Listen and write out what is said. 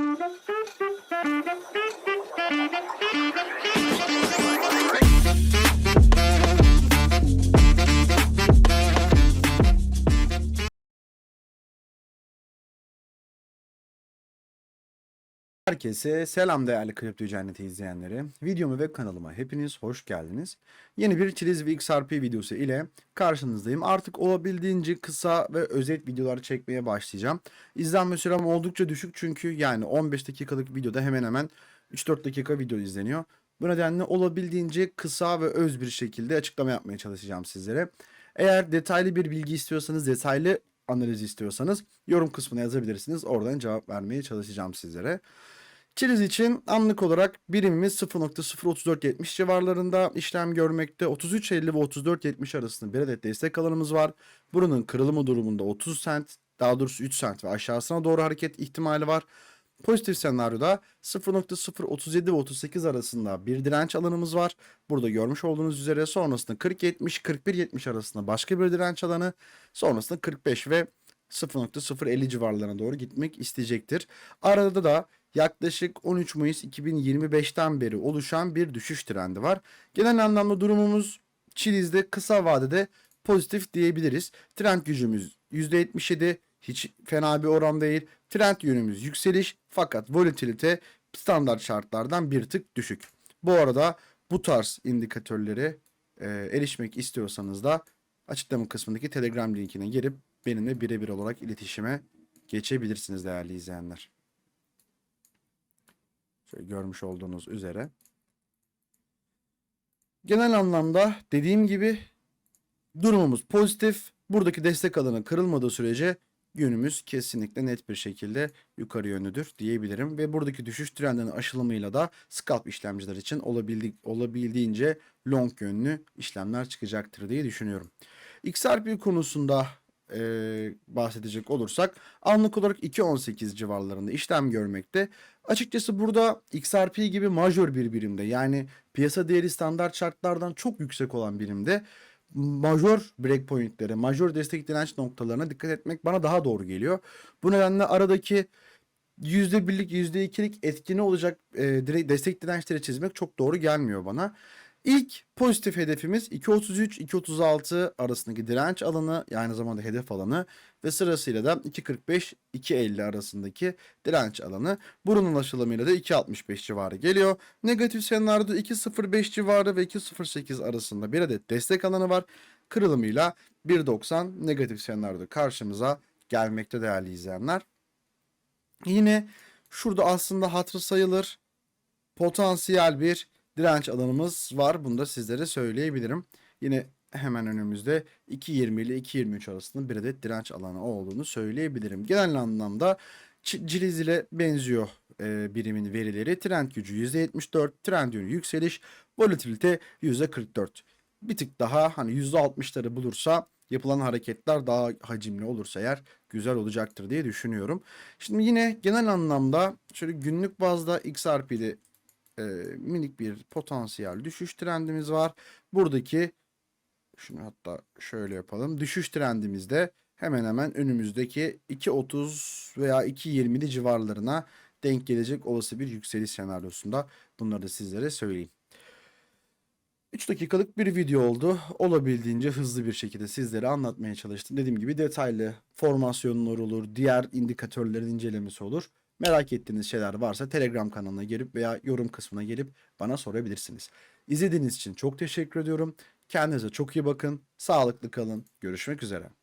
Thank you. Herkese selam değerli Kripto Cenneti izleyenleri. Videomu ve kanalıma hepiniz hoş geldiniz. Yeni bir Çiliz ve XRP videosu ile karşınızdayım. Artık olabildiğince kısa ve özet videolar çekmeye başlayacağım. İzlenme sürem oldukça düşük çünkü yani 15 dakikalık videoda hemen hemen 3-4 dakika video izleniyor. Bu nedenle olabildiğince kısa ve öz bir şekilde açıklama yapmaya çalışacağım sizlere. Eğer detaylı bir bilgi istiyorsanız, detaylı analiz istiyorsanız yorum kısmına yazabilirsiniz. Oradan cevap vermeye çalışacağım sizlere. Çiliz için anlık olarak birimimiz 0.03470 civarlarında işlem görmekte. 33.50 ve 34.70 arasında bir adet destek alanımız var. Buranın kırılımı durumunda 30 cent, daha doğrusu 3 cent ve aşağısına doğru hareket ihtimali var. Pozitif senaryoda 0.037 ve 38 arasında bir direnç alanımız var. Burada görmüş olduğunuz üzere sonrasında 40-70-41-70 arasında başka bir direnç alanı. Sonrasında 45 ve 0.050 civarlarına doğru gitmek isteyecektir. Arada da yaklaşık 13 Mayıs 2025'ten beri oluşan bir düşüş trendi var. Genel anlamda durumumuz Çiliz'de kısa vadede pozitif diyebiliriz. Trend gücümüz %77 hiç fena bir oran değil. Trend yönümüz yükseliş fakat volatilite standart şartlardan bir tık düşük. Bu arada bu tarz indikatörlere e, erişmek istiyorsanız da açıklama kısmındaki Telegram linkine girip benimle birebir olarak iletişime geçebilirsiniz değerli izleyenler. Şöyle görmüş olduğunuz üzere. Genel anlamda dediğim gibi durumumuz pozitif. Buradaki destek alanı kırılmadığı sürece yönümüz kesinlikle net bir şekilde yukarı yönlüdür diyebilirim. Ve buradaki düşüş trendinin aşılımıyla da scalp işlemciler için olabildi, olabildiğince long yönlü işlemler çıkacaktır diye düşünüyorum. XRP konusunda e, bahsedecek olursak anlık olarak 2.18 civarlarında işlem görmekte. Açıkçası burada XRP gibi majör bir birimde yani piyasa değeri standart şartlardan çok yüksek olan birimde majör breakpointlere, majör destek direnç noktalarına dikkat etmek bana daha doğru geliyor. Bu nedenle aradaki %1'lik %2'lik etkini olacak e, destek dirençleri çizmek çok doğru gelmiyor bana. İlk pozitif hedefimiz 2.33-2.36 arasındaki direnç alanı aynı zamanda hedef alanı ve sırasıyla da 2.45-2.50 arasındaki direnç alanı. Bunun aşılımıyla da 2.65 civarı geliyor. Negatif senaryoda 2.05 civarı ve 2.08 arasında bir adet destek alanı var. Kırılımıyla 1.90 negatif senaryoda karşımıza gelmekte değerli izleyenler. Yine şurada aslında hatırı sayılır potansiyel bir direnç alanımız var. Bunu da sizlere söyleyebilirim. Yine hemen önümüzde 2.20 ile 2.23 arasında bir adet direnç alanı olduğunu söyleyebilirim. Genel anlamda Ciliz ile benziyor e, birimin verileri. Trend gücü %74, trend yönü yükseliş, volatilite %44. Bir tık daha hani %60'ları bulursa yapılan hareketler daha hacimli olursa eğer güzel olacaktır diye düşünüyorum. Şimdi yine genel anlamda şöyle günlük bazda XRP'de e, minik bir potansiyel düşüş trendimiz var. Buradaki şunu hatta şöyle yapalım. Düşüş trendimizde hemen hemen önümüzdeki 2.30 veya 2.20'li civarlarına denk gelecek olası bir yükseliş senaryosunda bunları da sizlere söyleyeyim. 3 dakikalık bir video oldu. Olabildiğince hızlı bir şekilde sizlere anlatmaya çalıştım. Dediğim gibi detaylı formasyonlar olur, diğer indikatörlerin incelemesi olur. Merak ettiğiniz şeyler varsa Telegram kanalına gelip veya yorum kısmına gelip bana sorabilirsiniz. İzlediğiniz için çok teşekkür ediyorum. Kendinize çok iyi bakın. Sağlıklı kalın. Görüşmek üzere.